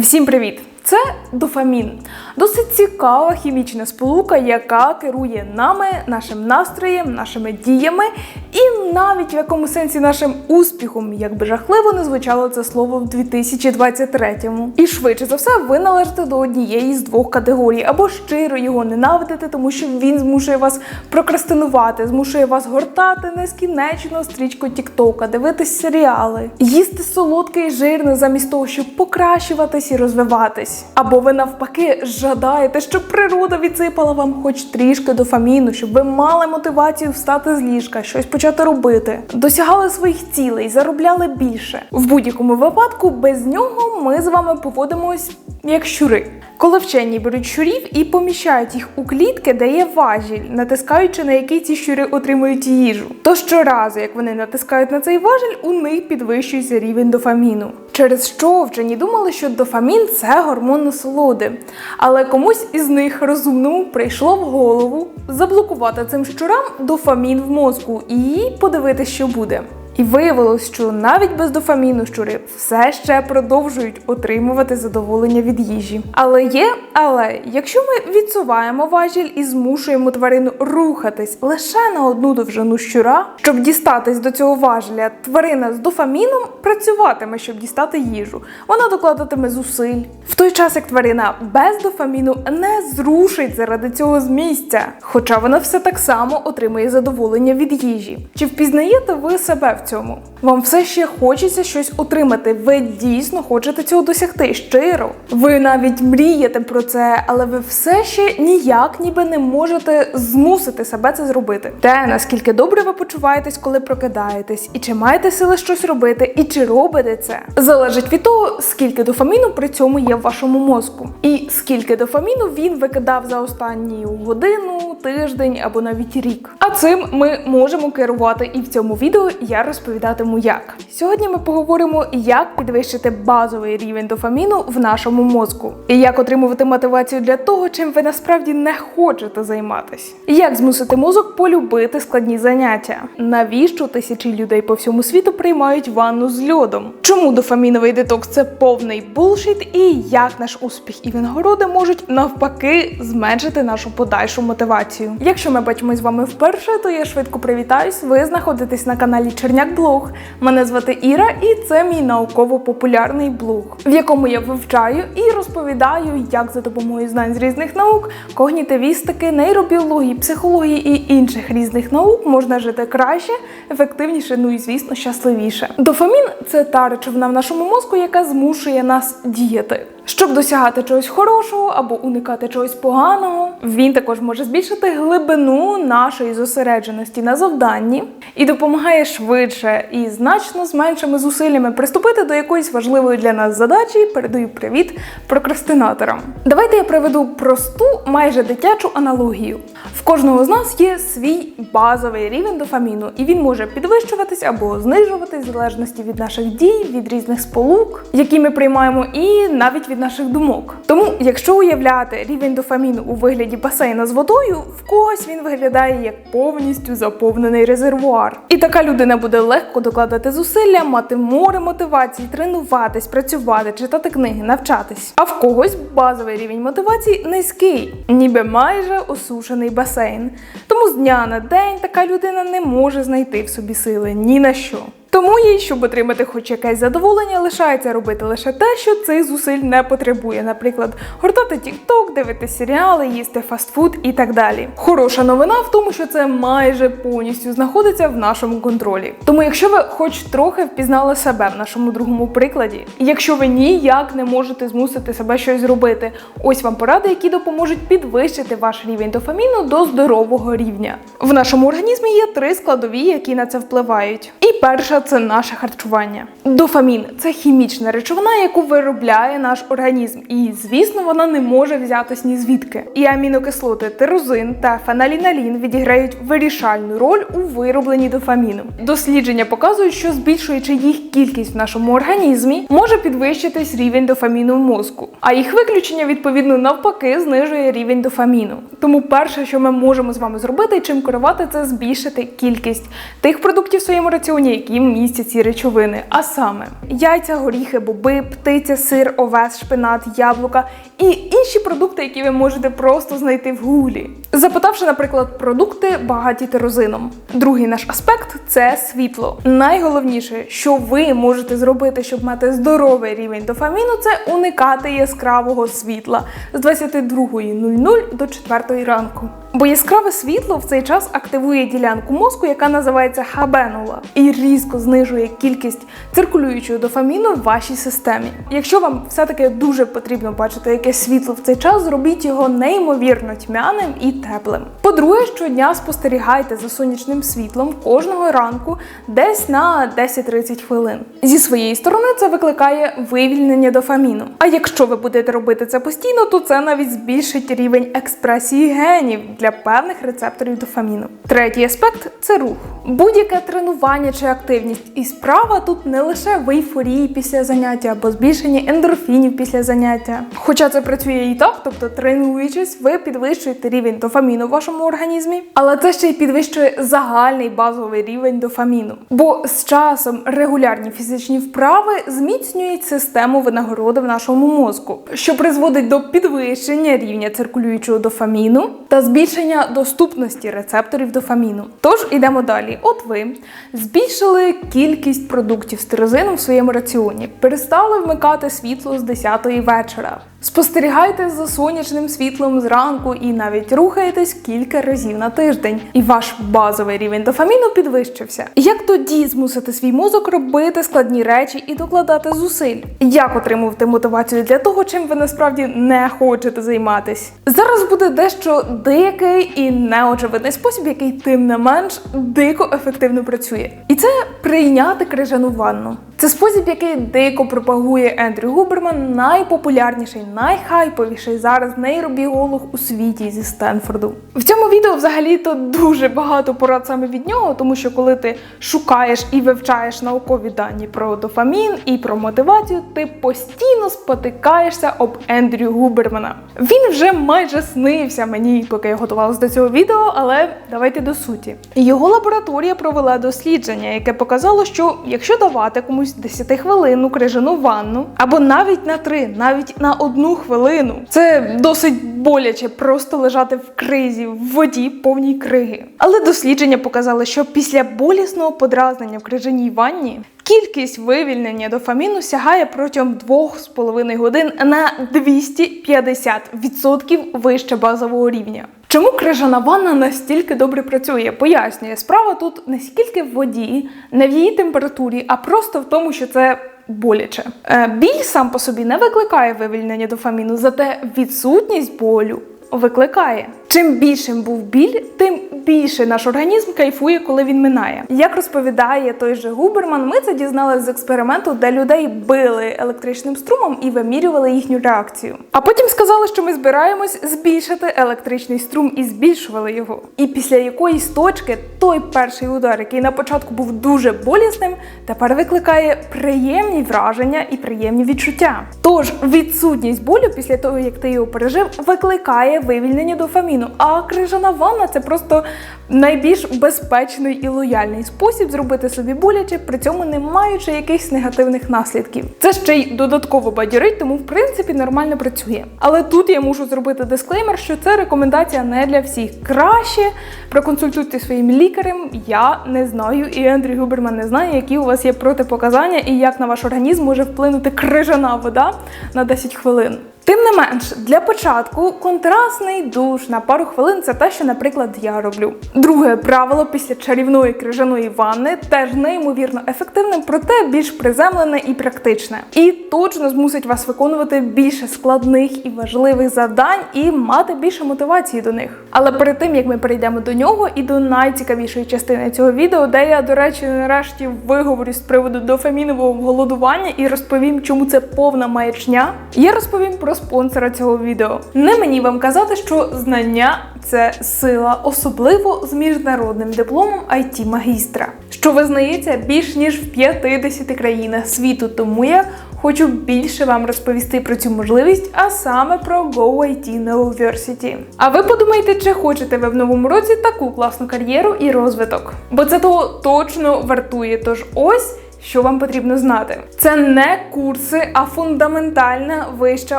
Всім привіт! Це дофамін. Досить цікава хімічна сполука, яка керує нами, нашим настроєм, нашими діями і навіть в якому сенсі нашим успіхом, як би жахливо не звучало це слово в 2023-му. І швидше за все, ви належите до однієї з двох категорій, або щиро його ненавидите, тому що він змушує вас прокрастинувати, змушує вас гортати нескінченно стрічку Тіктока, дивитись серіали, їсти солодке і жирне замість того, щоб покращуватись і розвиватись. Або ви навпаки жадаєте, щоб природа відсипала вам хоч трішки дофаміну, щоб ви мали мотивацію встати з ліжка, щось почати робити, досягали своїх цілей, заробляли більше. В будь-якому випадку без нього ми з вами поводимось як щури. Коли вчені беруть щурів і поміщають їх у клітки, де є важіль, натискаючи на який ці щури отримують їжу. То щоразу, як вони натискають на цей важіль, у них підвищується рівень дофаміну. Через що вчені думали, що дофамін це гормон насолоди. Але комусь із них розумному прийшло в голову заблокувати цим щурам дофамін в мозку і подивитися, що буде. І виявилось, що навіть без дофаміну щури все ще продовжують отримувати задоволення від їжі. Але є, але якщо ми відсуваємо важіль і змушуємо тварину рухатись лише на одну довжину щура, щоб дістатись до цього важеля, тварина з дофаміном працюватиме, щоб дістати їжу. Вона докладатиме зусиль. В той час як тварина без дофаміну не зрушить заради цього з місця, хоча вона все так само отримує задоволення від їжі. Чи впізнаєте ви себе в цьому? Вам все ще хочеться щось отримати. Ви дійсно хочете цього досягти щиро. Ви навіть мрієте про це, але ви все ще ніяк ніби не можете змусити себе це зробити. Те, наскільки добре ви почуваєтесь, коли прокидаєтесь, і чи маєте сили щось робити, і чи робите це, залежить від того, скільки дофаміну при цьому є в вашому мозку, і скільки дофаміну він викидав за останню годину, тиждень або навіть рік. А цим ми можемо керувати і в цьому відео я розповідатиму як. Сьогодні ми поговоримо, як підвищити базовий рівень дофаміну в нашому мозку, і як отримувати мотивацію для того, чим ви насправді не хочете займатися, і як змусити мозок полюбити складні заняття, навіщо тисячі людей по всьому світу приймають ванну з льодом, чому дофаміновий детокс це повний булшіт, і як наш успіх і винагороди можуть навпаки зменшити нашу подальшу мотивацію. Якщо ми бачимо з вами вперше, то я швидко привітаюсь. Ви знаходитесь на каналі Черняк Блог. Мене звати Іра, і це мій науково-популярний блог, в якому я вивчаю і розповідаю, як за допомогою знань з різних наук, когнітивістики, нейробіології, психології і інших різних наук можна жити краще, ефективніше, ну і звісно, щасливіше. Дофамін це та речовина в нашому мозку, яка змушує нас діяти. Щоб досягати чогось хорошого або уникати чогось поганого, він також може збільшити глибину нашої зосередженості на завданні і допомагає швидше і значно з меншими зусиллями приступити до якоїсь важливої для нас задачі. Передаю привіт прокрастинаторам. Давайте я приведу просту, майже дитячу аналогію. В кожного з нас є свій базовий рівень дофаміну, і він може підвищуватись або знижуватись в залежності від наших дій, від різних сполук, які ми приймаємо, і навіть від наших думок. Тому, якщо уявляти рівень дофаміну у вигляді басейна з водою, в когось він виглядає як повністю заповнений резервуар. І така людина буде легко докладати зусилля, мати море мотивації, тренуватись, працювати, читати книги, навчатись. А в когось базовий рівень мотивації низький, ніби майже осушений басейн. Тому з дня на день така людина не може знайти в собі сили ні на що. Тому їй, щоб отримати хоч якесь задоволення, лишається робити лише те, що цих зусиль не потребує. Наприклад, гортати TikTok, дивитися серіали, їсти фастфуд і так далі. Хороша новина в тому, що це майже повністю знаходиться в нашому контролі. Тому, якщо ви хоч трохи впізнали себе в нашому другому прикладі, і якщо ви ніяк не можете змусити себе щось зробити, ось вам поради, які допоможуть підвищити ваш рівень дофаміну до здорового рівня. В нашому організмі є три складові, які на це впливають. І перша це наше харчування. Дофамін це хімічна речовина, яку виробляє наш організм, і звісно, вона не може взятись ні звідки. І амінокислоти тирозин та феноліналін відіграють вирішальну роль у виробленні дофаміну. Дослідження показують, що збільшуючи їх кількість в нашому організмі, може підвищитись рівень дофаміну в мозку, а їх виключення відповідно навпаки знижує рівень дофаміну. Тому перше, що ми можемо з вами зробити, чим керувати, це збільшити кількість тих продуктів в своєму раціоні, які містять ці речовини, а саме яйця, горіхи, боби, птиця, сир, овес, шпинат, яблука і інші продукти, які ви можете просто знайти в гуглі. Запитавши, наприклад, продукти багаті тирозином. Другий наш аспект це світло. Найголовніше, що ви можете зробити, щоб мати здоровий рівень дофаміну, це уникати яскравого світла з 22.00 до 4 ранку. Бо яскраве світло в цей час активує ділянку мозку, яка називається хабенула, і різко знижує кількість циркулюючого дофаміну в вашій системі. Якщо вам все-таки дуже потрібно бачити якесь світло в цей час, зробіть його неймовірно тьмяним і теплим. По-друге, щодня спостерігайте за сонячним світлом кожного ранку десь на 10-30 хвилин. Зі своєї сторони це викликає вивільнення дофаміну. А якщо ви будете робити це постійно, то це навіть збільшить рівень експресії генів для певних рецепторів дофаміну. Третій аспект це рух. Будь-яке тренування чи активність. І справа тут не лише в ейфорії після заняття або збільшенні ендорфінів після заняття. Хоча це працює і так, тобто тренуючись, ви підвищуєте рівень дофаміну в вашому організмі, але це ще й підвищує загальний базовий рівень дофаміну. Бо з часом регулярні фізичні вправи зміцнюють систему винагороди в нашому мозку, що призводить до підвищення рівня циркулюючого дофаміну та збільшення доступності рецепторів дофаміну. Тож ідемо далі. От ви збільшили кількість продуктів з тирозином в своєму раціоні, перестали вмикати світло з 10 вечора. Спостерігайте за сонячним світлом зранку і навіть рухаєтесь кілька разів на тиждень, і ваш базовий рівень дофаміну підвищився. Як тоді змусити свій мозок робити складні речі і докладати зусиль? Як отримувати мотивацію для того, чим ви насправді не хочете займатись? Зараз буде дещо дикий і неочевидний спосіб, який тим не менш дико ефективно працює. І це прийняти крижану ванну. Це спосіб, який дико пропагує Ендрю Губерман, найпопулярніший, найхайповіший зараз нейробіолог у світі зі Стенфорду. В цьому відео взагалі-то дуже багато порад саме від нього, тому що коли ти шукаєш і вивчаєш наукові дані про дофамін і про мотивацію, ти постійно спотикаєшся об Ендрю Губермана. Він вже майже снився мені, поки я готувалася до цього відео, але давайте до суті. Його лабораторія провела дослідження, яке показало, що якщо давати комусь 10 хвилинну крижану ванну, або навіть на 3, навіть на одну хвилину, це досить боляче просто лежати в кризі в воді повній криги. Але дослідження показали, що після болісного подразнення в крижаній ванні кількість вивільнення дофаміну сягає протягом 2,5 годин на 250% вище базового рівня. Чому крижана ванна настільки добре працює? Пояснює, справа тут не скільки в воді, не в її температурі, а просто в тому, що це боляче. Е, біль сам по собі не викликає вивільнення дофаміну, зате відсутність болю викликає. Чим більшим був біль, тим більше наш організм кайфує, коли він минає. Як розповідає той же Губерман, ми це дізналися з експерименту, де людей били електричним струмом і вимірювали їхню реакцію. А потім сказали, що ми збираємось збільшити електричний струм і збільшували його. І після якоїсь точки той перший удар, який на початку був дуже болісним, тепер викликає приємні враження і приємні відчуття. Тож відсутність болю після того, як ти його пережив, викликає вивільнення дофаміну. А крижана ванна це просто найбільш безпечний і лояльний спосіб зробити собі боляче, при цьому не маючи якихось негативних наслідків. Це ще й додатково бадьорить, тому в принципі нормально працює. Але тут я мушу зробити дисклеймер, що це рекомендація не для всіх. Краще проконсультуйте своїм лікарем. Я не знаю, і Ендрю Губерман не знає, які у вас є протипоказання і як на ваш організм може вплинути крижана вода на 10 хвилин. Тим не менш, для початку контрастний душ на пару хвилин це те, що, наприклад, я роблю. Друге правило після чарівної крижаної ванни теж неймовірно ефективне, проте більш приземлене і практичне. І точно змусить вас виконувати більше складних і важливих завдань і мати більше мотивації до них. Але перед тим як ми перейдемо до нього і до найцікавішої частини цього відео, де я, до речі, нарешті виговорю з приводу дофамінового голодування і розповім, чому це повна маячня. Я розповім про спонсора цього відео. Не мені вам казати, що знання це сила, особливо з міжнародним дипломом IT магістра, що визнається більш ніж в 50 країнах світу. Тому я хочу більше вам розповісти про цю можливість, а саме про GoIT University. А ви подумайте, чи хочете ви в новому році таку класну кар'єру і розвиток? Бо це того точно вартує. Тож ось. Що вам потрібно знати? Це не курси, а фундаментальна вища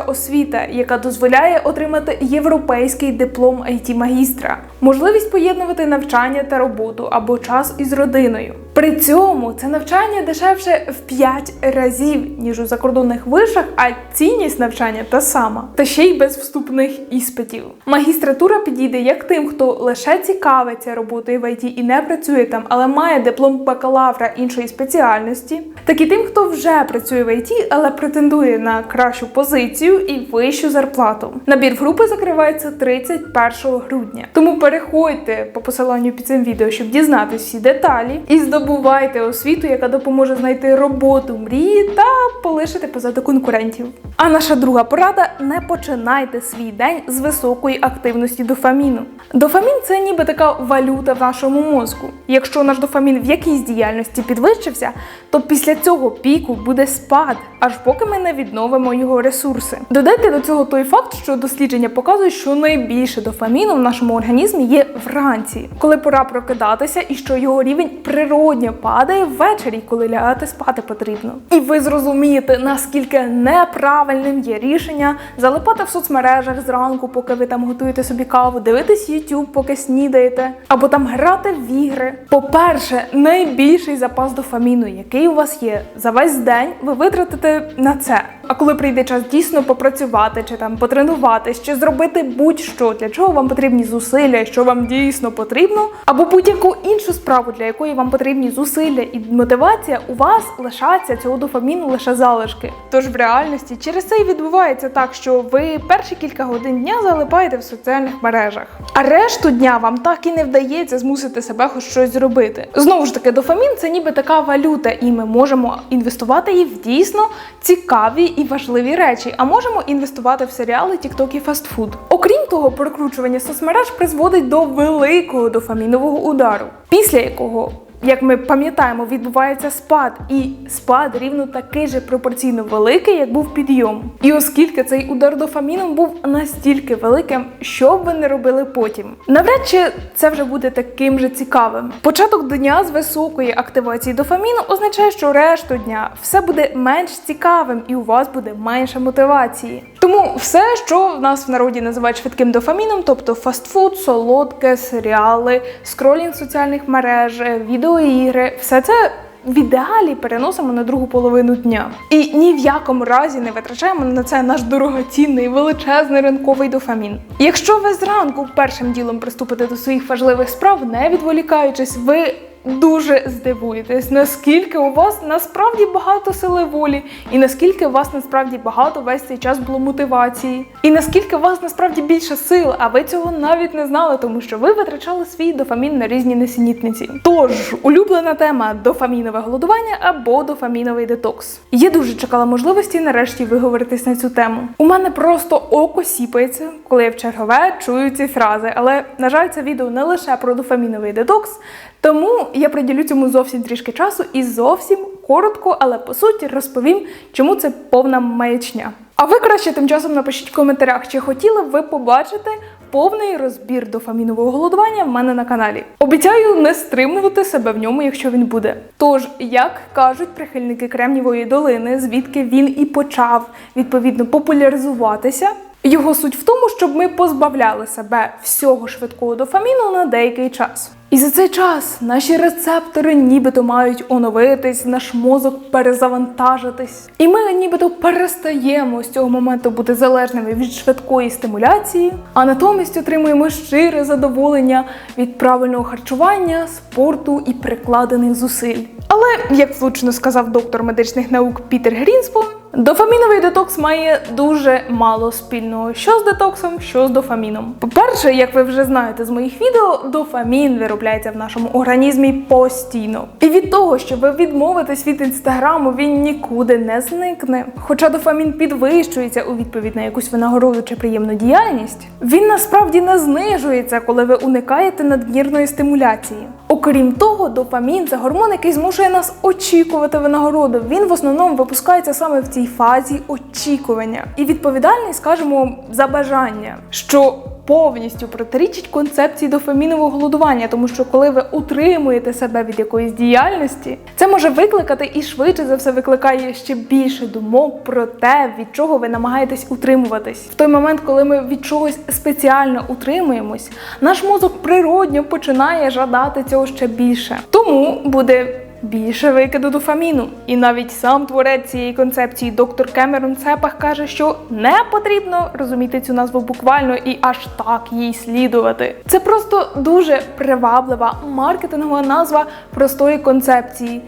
освіта, яка дозволяє отримати європейський диплом it магістра, можливість поєднувати навчання та роботу або час із родиною. При цьому це навчання дешевше в 5 разів, ніж у закордонних вишах, а цінність навчання та сама, та ще й без вступних іспитів. Магістратура підійде як тим, хто лише цікавиться роботою в IT і не працює там, але має диплом бакалавра іншої спеціальності, так і тим, хто вже працює в IT, але претендує на кращу позицію і вищу зарплату. Набір в групи закривається 31 грудня. Тому переходьте по посиланню під цим відео, щоб дізнатися всі деталі, і здобувайте освіту, яка допоможе знайти роботу мрії та полишити позаду конкурентів. А наша друга порада: не починайте свій день з високої активності дофаміну. Дофамін це ніби така валюта в нашому мозку. Якщо наш дофамін в якійсь діяльності підвищився, то після цього піку буде спад, аж поки ми не відновимо його ресурси. Додайте до цього той факт, що дослідження показують, що найбільше дофаміну в нашому організмі є вранці, коли пора прокидатися, і що його рівень природньо падає ввечері, коли лягати спати потрібно. І ви зрозумієте, наскільки неправильним є рішення залипати в соцмережах зранку, поки ви там готуєте собі каву, дивитись YouTube, поки снідаєте, або там грати в ігри. По-перше, найбільший запас дофаміну, який у вас є за весь день, ви витратите на це. А коли прийде час дійсно попрацювати, чи там потренуватись, чи зробити будь-що, для чого вам потрібні зусилля, що вам дійсно потрібно, або будь-яку іншу справу, для якої вам потрібні зусилля і мотивація, у вас лишаться цього дофаміну лише залишки. Тож в реальності через це і відбувається так, що ви перші кілька годин дня залипаєте в соціальних мережах, а решту дня вам так і не вдається змусити себе хоч щось зробити. Знову ж таки, дофамін це ніби така валюта, і ми можемо інвестувати її в дійсно цікаві і важливі речі, а можемо інвестувати в серіали, тікток і фастфуд. Окрім того, прокручування соцмереж призводить до великого дофамінового удару, після якого як ми пам'ятаємо, відбувається спад, і спад рівно такий же пропорційно великий, як був підйом. І оскільки цей удар дофаміном був настільки великим, що б ви не робили потім, навряд чи це вже буде таким же цікавим. Початок дня з високої активації дофаміну означає, що решту дня все буде менш цікавим, і у вас буде менше мотивації. Тому все, що в нас в народі називають швидким дофаміном, тобто фастфуд, солодке, серіали, скролінг соціальних мереж, відеоігри, все це. В ідеалі переносимо на другу половину дня. І ні в якому разі не витрачаємо на це наш дорогоцінний величезний ринковий дофамін. Якщо ви зранку першим ділом приступите до своїх важливих справ, не відволікаючись, ви дуже здивуєтесь, наскільки у вас насправді багато сили волі, і наскільки у вас насправді багато весь цей час було мотивації, і наскільки у вас насправді більше сил, а ви цього навіть не знали, тому що ви витрачали свій дофамін на різні несенітниці. Тож, улюблена тема дофамінове голодування або дофаміновий детокс. Я дуже чекала можливості нарешті виговоритись на цю тему. У мене просто око сіпається, коли я в чергове чую ці фрази, але на жаль, це відео не лише про дофаміновий детокс. Тому я приділю цьому зовсім трішки часу і зовсім коротко, але по суті розповім, чому це повна маячня. А ви краще тим часом напишіть в коментарях, чи хотіли б ви побачити повний розбір дофамінового голодування в мене на каналі. Обіцяю не стримувати себе в ньому, якщо він буде. Тож, як кажуть прихильники Кремнівої долини, звідки він і почав відповідно популяризуватися. Його суть в тому, щоб ми позбавляли себе всього швидкого дофаміну на деякий час. І за цей час наші рецептори нібито мають оновитись, наш мозок перезавантажитись. І ми нібито перестаємо з цього моменту бути залежними від швидкої стимуляції, а натомість отримуємо щире задоволення від правильного харчування, спорту і прикладених зусиль. Але, як влучно сказав доктор медичних наук Пітер Грінспун, дофаміновий детокс має дуже мало спільного, що з детоксом, що з дофаміном. По-перше, як ви вже знаєте з моїх відео, дофамін виробляється в нашому організмі постійно. І від того, що ви відмовитесь від інстаграму, він нікуди не зникне. Хоча дофамін підвищується у відповідь на якусь винагороду чи приємну діяльність, він насправді не знижується, коли ви уникаєте надмірної стимуляції. Окрім того, дофамін це гормон, який змушує нас очікувати винагороду. Він в основному випускається саме в ці цій фазі очікування і відповідальний, скажімо, за бажання, що повністю протирічить концепції дофамінового голодування, тому що коли ви утримуєте себе від якоїсь діяльності, це може викликати і швидше за все викликає ще більше думок про те, від чого ви намагаєтесь утримуватись. В той момент, коли ми від чогось спеціально утримуємось, наш мозок природньо починає жадати цього ще більше. Тому буде більше викиду дофаміну. І навіть сам творець цієї концепції доктор Кемерон Цепах каже, що не потрібно розуміти цю назву буквально і аж так їй слідувати. Це просто дуже приваблива маркетингова назва простої концепції.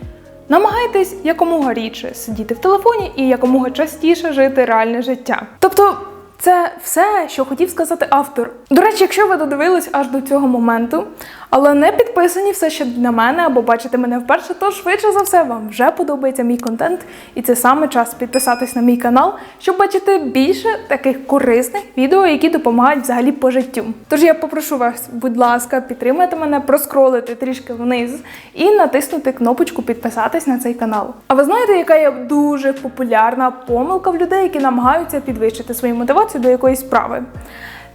Намагайтесь якомога рідше сидіти в телефоні і якомога частіше жити реальне життя. Тобто. Це все, що хотів сказати автор. До речі, якщо ви додивились аж до цього моменту, але не підписані все ще на мене або бачите мене вперше, то швидше за все вам вже подобається мій контент, і це саме час підписатись на мій канал, щоб бачити більше таких корисних відео, які допомагають взагалі по життю. Тож я попрошу вас, будь ласка, підтримайте мене, проскролити трішки вниз і натиснути кнопочку підписатись на цей канал. А ви знаєте, яка є дуже популярна помилка в людей, які намагаються підвищити свою мотивацію до якоїсь справи?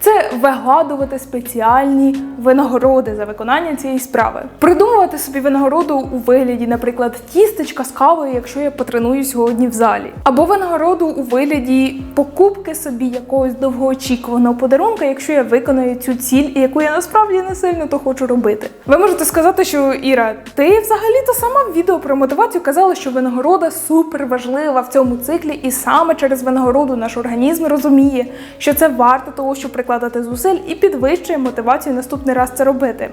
Це вигадувати спеціальні винагороди за виконання цієї справи. Придумувати собі винагороду у вигляді, наприклад, тістечка з кавою, якщо я потреную сьогодні в залі, або винагороду у вигляді покупки собі якогось довгоочікуваного подарунка, якщо я виконаю цю ціль, яку я насправді не сильно то хочу робити. Ви можете сказати, що Іра, ти взагалі то сама в відео про мотивацію казала, що винагорода супер важлива в цьому циклі, і саме через винагороду наш організм розуміє, що це варто того, щоб прикладати зусиль і підвищує мотивацію наступний раз це робити.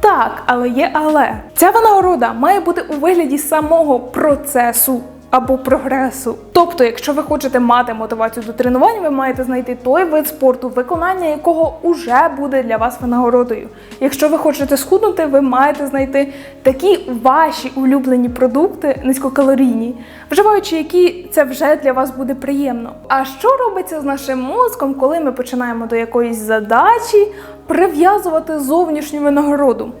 Так, але є але. Ця винагорода має бути у вигляді самого процесу або прогресу. Тобто, якщо ви хочете мати мотивацію до тренувань, ви маєте знайти той вид спорту, виконання якого уже буде для вас винагородою. Якщо ви хочете схуднути, ви маєте знайти такі ваші улюблені продукти низькокалорійні, вживаючи які це вже для вас буде приємно. А що робиться з нашим мозком, коли ми починаємо до якоїсь задачі прив'язувати зовнішню винагороду?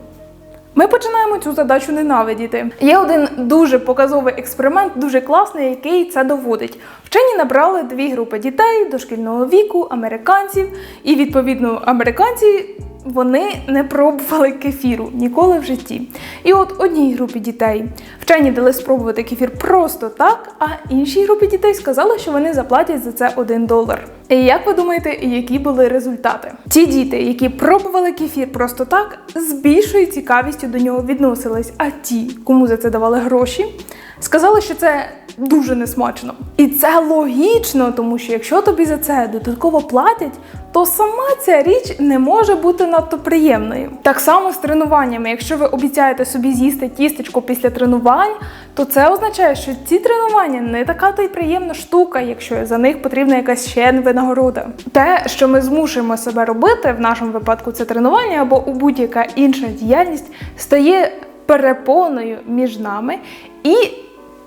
Ми починаємо цю задачу ненавидіти. Є один дуже показовий експеримент, дуже класний, який це доводить. Вчені набрали дві групи дітей дошкільного віку, американців, і відповідно американці. Вони не пробували кефіру ніколи в житті. І от одній групі дітей вчені дали спробувати кефір просто так, а іншій групі дітей сказали, що вони заплатять за це один долар. І як ви думаєте, які були результати? Ті діти, які пробували кефір просто так, з більшою цікавістю до нього відносились. А ті, кому за це давали гроші, сказали, що це дуже несмачно. І це логічно, тому що якщо тобі за це додатково платять, то сама ця річ не може бути надто приємною. Так само з тренуваннями. Якщо ви обіцяєте собі з'їсти тістечко після тренувань, то це означає, що ці тренування не така то й приємна штука, якщо за них потрібна якась ще винагорода. Те, що ми змушуємо себе робити, в нашому випадку це тренування або у будь-яка інша діяльність, стає перепоною між нами і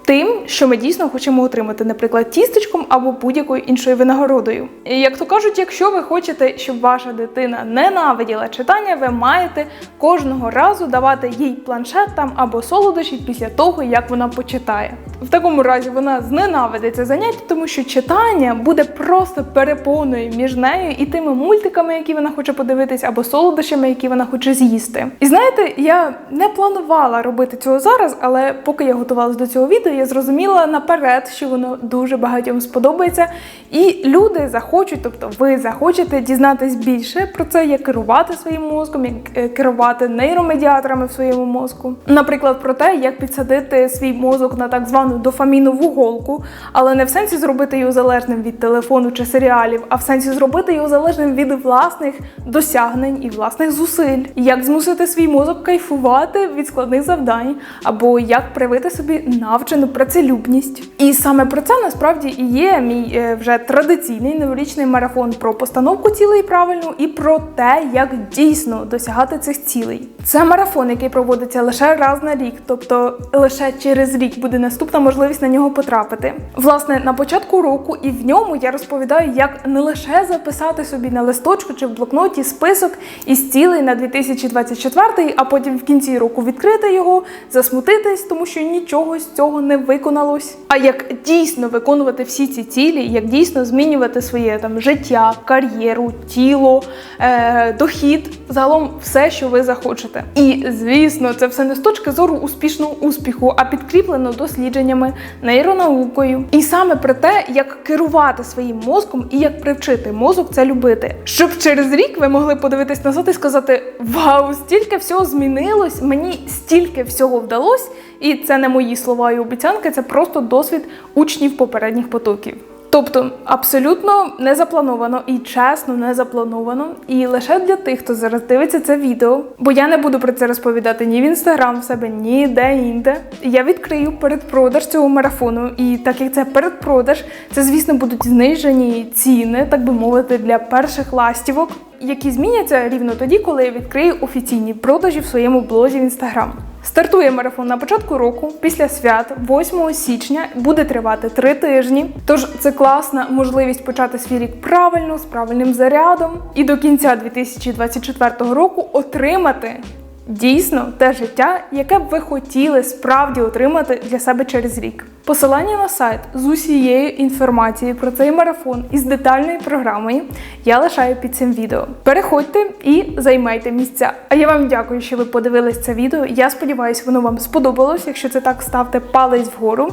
тим, що ми дійсно хочемо отримати, наприклад, тістечком або будь-якою іншою винагородою. І як то кажуть, якщо ви хочете, щоб ваша дитина ненавиділа читання, ви маєте кожного разу давати їй планшет там або солодощі після того, як вона почитає. В такому разі вона зненавидить це заняття, тому що читання буде просто перепоною між нею і тими мультиками, які вона хоче подивитись, або солодощами, які вона хоче з'їсти. І знаєте, я не планувала робити цього зараз, але поки я готувалась до цього відео, я зрозуміла наперед, що воно дуже багатьом сподобається, і люди захочуть, тобто ви захочете дізнатись більше про це, як керувати своїм мозком, як е, керувати нейромедіаторами в своєму мозку. Наприклад, про те, як підсадити свій мозок на так звану дофамінову голку, але не в сенсі зробити його залежним від телефону чи серіалів, а в сенсі зробити його залежним від власних досягнень і власних зусиль. Як змусити свій мозок кайфувати від складних завдань, або як привити собі навчену працелюбність. І саме про це насправді і є мій е, вже традиційний новорічний марафон про постановку цілей правильно і про те, як дійсно досягати цих цілей. Це марафон, який проводиться лише раз на рік, тобто лише через рік буде наступна можливість на нього потрапити. Власне, на початку року і в ньому я розповідаю, як не лише записати собі на листочку чи в блокноті список із цілей на 2024, а потім в кінці року відкрити його, засмутитись, тому що нічого з цього не не виконалось, а як дійсно виконувати всі ці цілі, як дійсно змінювати своє там життя, кар'єру, тіло, е, дохід, загалом все, що ви захочете. І звісно, це все не з точки зору успішного успіху, а підкріплено дослідженнями, нейронаукою. І саме про те, як керувати своїм мозком і як привчити мозок це любити. Щоб через рік ви могли подивитись назад і сказати: Вау, стільки всього змінилось, мені стільки всього вдалось. І це не мої слова і обіцянки, це просто досвід учнів попередніх потоків. Тобто абсолютно не заплановано і чесно не заплановано. І лише для тих, хто зараз дивиться це відео, бо я не буду про це розповідати ні в інстаграм в себе, ні де інде. Я відкрию передпродаж цього марафону. І так як це передпродаж, це звісно будуть знижені ціни, так би мовити, для перших ластівок, які зміняться рівно тоді, коли я відкрию офіційні продажі в своєму блозі в інстаграм. Стартує марафон на початку року, після свят, 8 січня, буде тривати 3 тижні. Тож це класна можливість почати свій рік правильно, з правильним зарядом, і до кінця 2024 року отримати дійсно те життя, яке б ви хотіли справді отримати для себе через рік. Посилання на сайт з усією інформацією про цей марафон із детальною програмою я лишаю під цим відео. Переходьте і займайте місця. А я вам дякую, що ви подивились це відео. Я сподіваюся, воно вам сподобалось. Якщо це так, ставте палець вгору.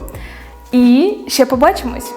І ще побачимось!